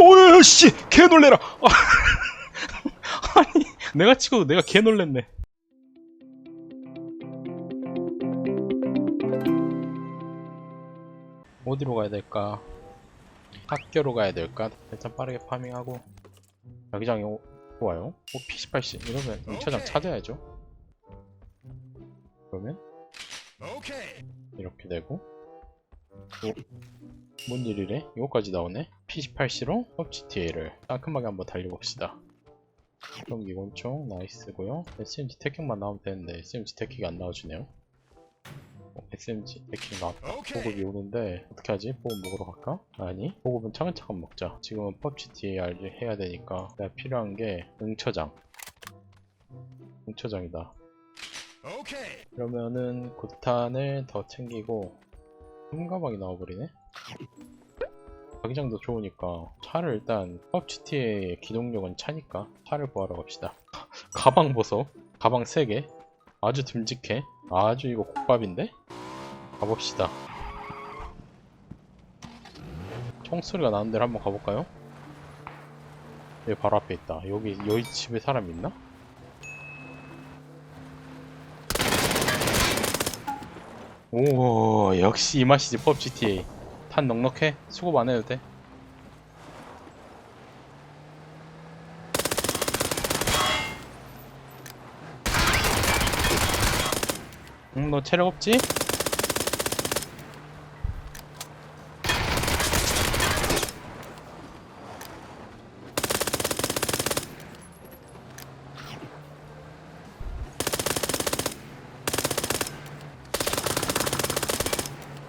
오씨 개 놀래라. 아니 내가 치고도 내가 개 놀랬네. 어디로 가야 될까? 학교로 가야 될까? 일단 빠르게 파밍하고. 자기장이 오, 와요. 오 P18C 이러면 응차장 찾아야죠. 그러면 이렇게 되고. 오, 뭔 일이래? 이거까지 나오네? P18C로 펍GTA를 깔끔하게 한번 달려봅시다. 경기 권총 나이스고요. SMG 태킹만 나오면 되는데 SMG 태킹이 안 나와주네요. 어, SMG 태킹 나왔다 보급이 오는데 어떻게 하지? 보급 먹으러 갈까? 아니 보급은 차근차근 먹자. 지금은 펍GTA 해야 되니까 내가 필요한 게 응처장. 응처장이다. 그러면은 구탄을 더 챙기고 흠가방이 나와버리네 자기장도 좋으니까 차를 일단 펍GT의 기동력은 차니까 차를 구하러 갑시다. 가방 보소. 가방 3개. 아주 듬직해. 아주 이거 국밥인데? 가봅시다. 총소리가 나는 데를 한번 가볼까요? 여기 바로 앞에 있다. 여기 여기 집에 사람 있나? 오 역시 이 맛이지 펍 GTA 탄 넉넉해 수급 안 해도 돼 응, 너 체력 없지?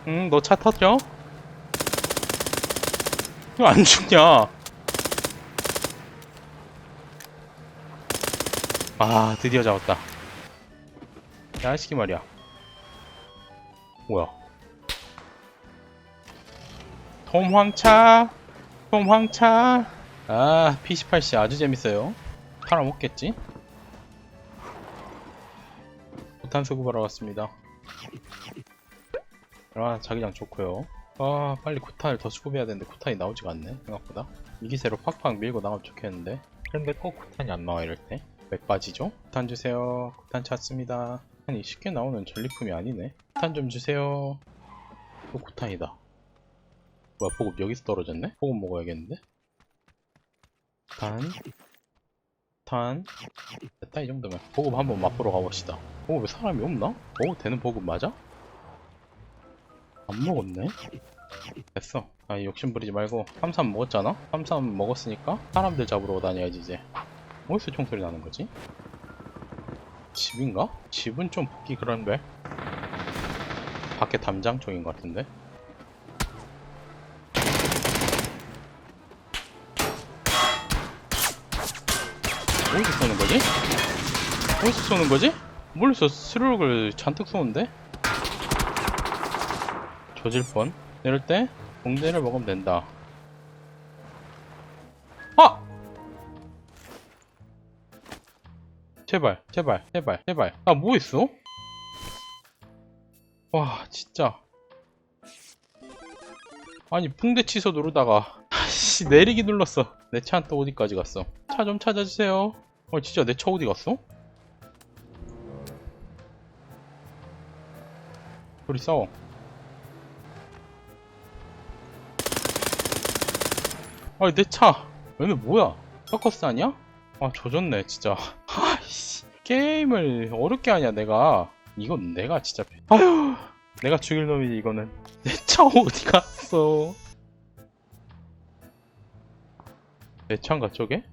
응, 너 차 터져? 이거 안 죽냐? 아, 드디어 잡았다. 야, 이 새끼 말이야. 뭐야? 톰 황차! 톰 황차! 아, P18C 아주 재밌어요. 팔아먹겠지? 부탄 수급하러 왔습니다. 아 자기장 좋고요 아 빨리 구탄을 더 수급해야 되는데 구탄이 나오지가 않네 생각보다. 이 기세로 팍팍 밀고 나가면 좋겠는데. 그런데 꼭 구탄이 안 나와 이럴 때맥 빠지죠? 구탄 구탄 구탄 찾습니다. 아니 쉽게 나오는 전리품이 아니네. 구탄 좀 주세요. 또 구탄이다. 뭐야 보급 여기서 떨어졌네? 보급 먹어야겠는데? 구탄. 구탄. 됐다 이 정도면. 보급 한번 맛보러 가봅시다. 보급에 사람이 없나? 오 되는 보급 맞아? 안 먹었네? 됐어. 아, 욕심 부리지 말고. 삼삼 먹었잖아? 삼삼 먹었으니까 사람들 잡으러 다녀야지, 이제. 어디서 총소리 나는 거지? 집인가? 집은 좀 붙기 그런데? 밖에 담장 쪽인 것 같은데? 어디서 쏘는 거지? 어디서 쏘는 거지? 멀리서 스르륵을 잔뜩 쏘는데? 조질 뻔. 이럴 때 공대를 먹으면 된다. 아! 제발, 제발, 제발, 제발. 나뭐 했어? 와, 진짜. 아니, 붕대 취소 누르다가 씨 내리기 눌렀어. 내 차는 또 어디까지 갔어? 차 좀 찾아주세요. 어, 진짜 내 차 어디 갔어? 둘이 싸워. 아니 내 차! 얘네 뭐야? 서커스 아니야? 아 조졌네 진짜 아이씨 게임을 어렵게 하냐 내가 이건 내가 진짜 아휴 내가 죽일 놈이지 이거는 내 차 어디 갔어 내 차인가 저게?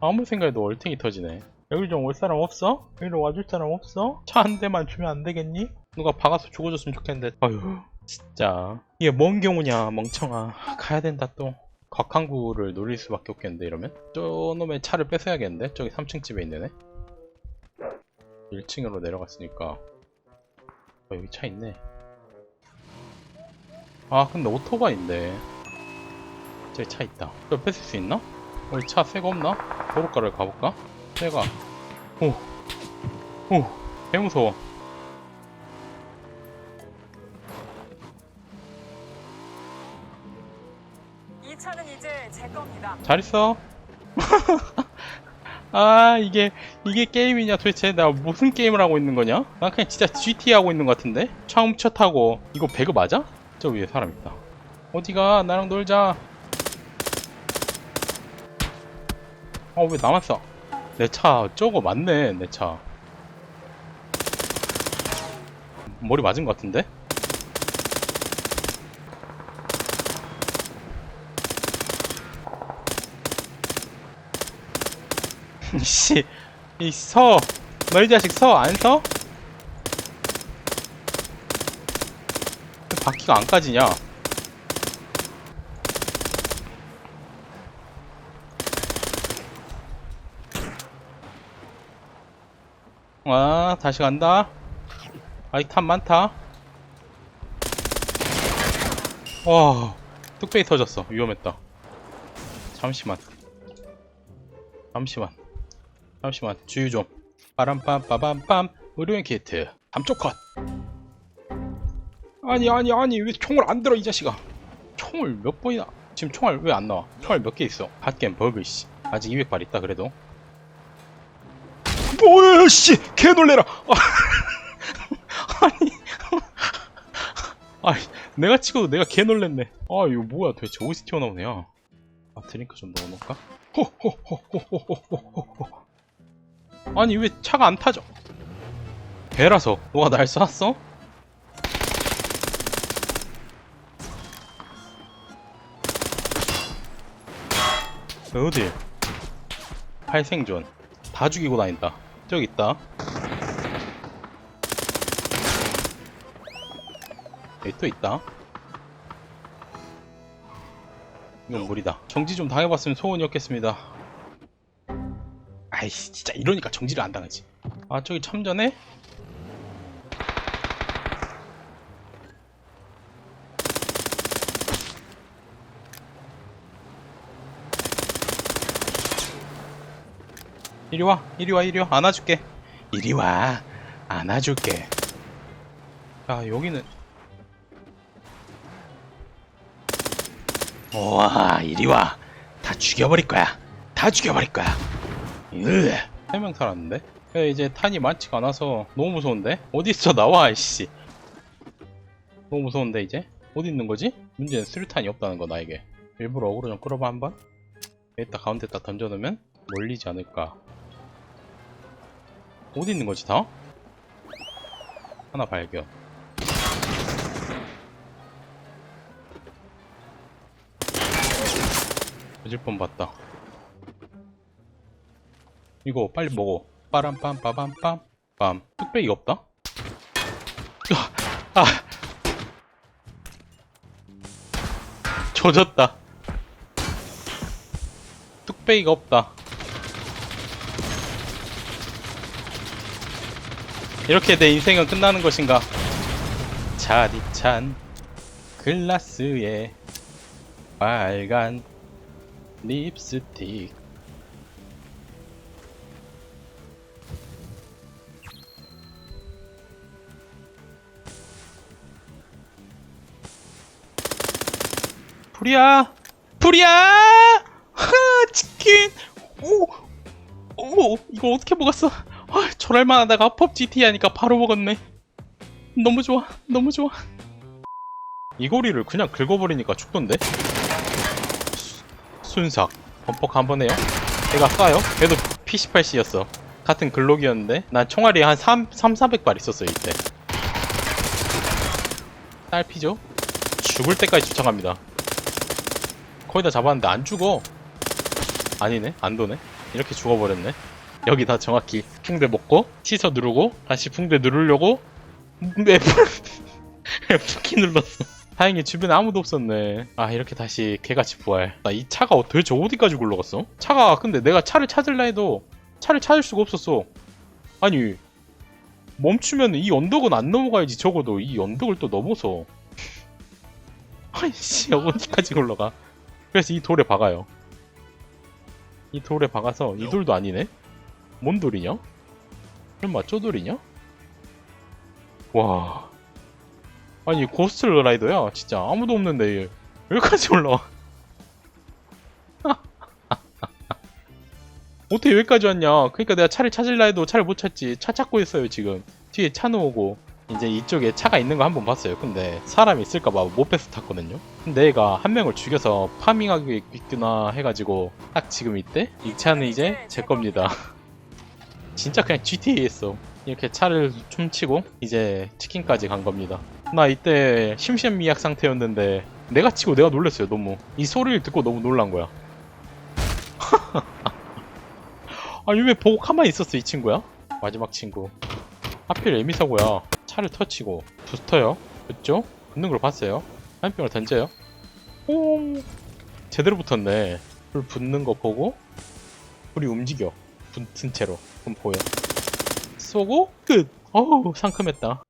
아무 생각해도 얼탱이 터지네 여기 좀 올 사람 없어? 여기로 와줄 사람 없어? 차 한 대만 주면 안 되겠니? 누가 박아서 죽어줬으면 좋겠는데 아휴 진짜. 이게 뭔 경우냐 멍청아. 가야 된다 또. 곽항구를 노릴 수밖에 없겠는데 이러면? 저 놈의 차를 뺏어야겠는데? 저기 3층 집에 있는 애? 1층으로 내려갔으니까. 어, 여기 차 있네. 아 근데 오토바이인데. 저기 차 있다. 이거 뺏을 수 있나? 우리 차 새거 없나? 도로가를 가볼까? 새가 오오. 개 무서워 잘 있어. 아 이게 이게 게임이냐 도대체 나 무슨 게임을 하고 있는 거냐? 난 그냥 진짜 GT 하고 있는 것 같은데 차 훔쳐 타고 이거 배그 맞아? 저 위에 사람 있다. 어디가 나랑 놀자. 어왜 나만 쏴? 내차 저거 맞네 내 차. 머리 맞은 것 같은데? 씨, 이 서, 너희 자식 서, 안 서? 왜 바퀴가 안 까지냐? 와, 다시 간다. 아직 탑 많다. 와, 뚝배기 터졌어. 위험했다. 잠시만. 잠시만. 잠시만 주의 좀. 빠람빰빠밤빰. 의료인 키트. 감쪽 컷. 아니 아니 아니 왜 총을 안 들어 이 자식아? 총을 몇 번이나 지금 총알 왜 안 나와? 총알 몇 개 있어? 갓겜 버그 씨. 아직 200발 있다 그래도. 뭐야 씨개 놀래라. 아니. 아니 내가 찍어도 내가 개 놀랬네. 아 이거 뭐야 도대체 어디서 튀어나오냐 아 드링크 좀 넣어놓을까? 호호호호호호호호 아니 왜 차가 안 타죠? 배라서. 너가 날 쐈어? 어디? 팔생존. 다 죽이고 다닌다. 저기 있다. 여기 또 있다. 이건 무리다. 정지 좀 당해봤으면 소원이었겠습니다 아이씨 진짜 이러니까 정지를 안 당하지 아 저기 참전해? 이리 와 이리 와 이리 와. 안아줄게. 이리 와. 안아줄게. 자 여기는. 와 이리 와. 다 죽여버릴 거야. 다 죽여버릴 거야 세명 살았는데? 야, 이제 탄이 많지가 않아서 너무 무서운데? 어디있어 나와 이씨 너무 무서운데 이제? 어디 있는 거지? 문제는 수류탄이 없다는 거 나에게 일부러 어그로 좀 끌어봐 한번 여기다 가운데다 던져놓으면 몰리지 않을까 어디 있는 거지 다? 하나 발견 늦을 뻔 봤다 이거 빨리 먹어. 빠람빰 빠밤빰 빰. 뚝배기 없다? 아, 아. 조졌다. 뚝배기가 없다. 이렇게 내 인생은 끝나는 것인가? 차디찬 글라스에 빨간 립스틱 불이야! 불이야! 하, 치킨! 오! 오! 이거 어떻게 먹었어? 아, 저럴 만 하다가 펍 GT 하니까 바로 먹었네. 너무 좋아. 너무 좋아. 이 고리를 그냥 긁어버리니까 죽던데? 수- 순삭. 범퍼 한번 해요. 얘가 쏴요. 얘도 P18C였어. 같은 글록이었는데, 난 총알이 한 3, 3 400발 있었어, 이때. 딸피죠? 죽을 때까지 쫓아갑니다. 거의 다 잡았는데 안 죽어. 아니네, 안 도네. 이렇게 죽어버렸네. 여기다 정확히 붕대 먹고 시서 누르고 다시 붕대 누르려고 F F키 눌렀어. 다행히 주변에 아무도 없었네. 아 이렇게 다시 개같이 부활. 나 이 차가 도대체 어디까지 굴러갔어? 차가 근데 내가 차를 찾을라 해도 차를 찾을 수가 없었어. 아니 멈추면 이 언덕은 안 넘어가야지 적어도 이 언덕을 또 넘어서. 아이씨 어디까지 올라가? 그래서 이 돌에 박아요. 이 돌에 박아서 이 네. 돌도 아니네? 뭔 돌이냐? 설마 쪼 돌이냐? 와 아니 고스트 라이더야 진짜 아무도 없는데 여기까지 올라와 어떻게 여기까지 왔냐 그러니까 내가 차를 찾으려 해도 차를 못 찾지 차 찾고 있어요 지금 뒤에 차 놓고 이제 이쪽에 차가 있는 거 한 번 봤어요. 근데 사람이 있을까봐 못 뺏어 탔거든요. 근데 얘가 한 명을 죽여서 파밍하기 있구나 해가지고 딱 지금 이때? 이 차는 이제 제 겁니다. 진짜 그냥 GTA 했어. 이렇게 차를 춤치고 이제 치킨까지 간 겁니다. 나 이때 심신미약 상태였는데 내가 치고 내가 놀랐어요 너무. 이 소리를 듣고 너무 놀란 거야. 아니 왜 보고 가만히 있었어 이 친구야? 마지막 친구. 하필 에미사고야 차를 터치고 부스터요. 그죠? 붙는 걸 봤어요. 한 병을 던져요. 오 제대로 붙었네. 불 붙는 거 보고 불이 움직여. 붙은 채로. 그럼 보여. 쏘고 끝! 어우 상큼했다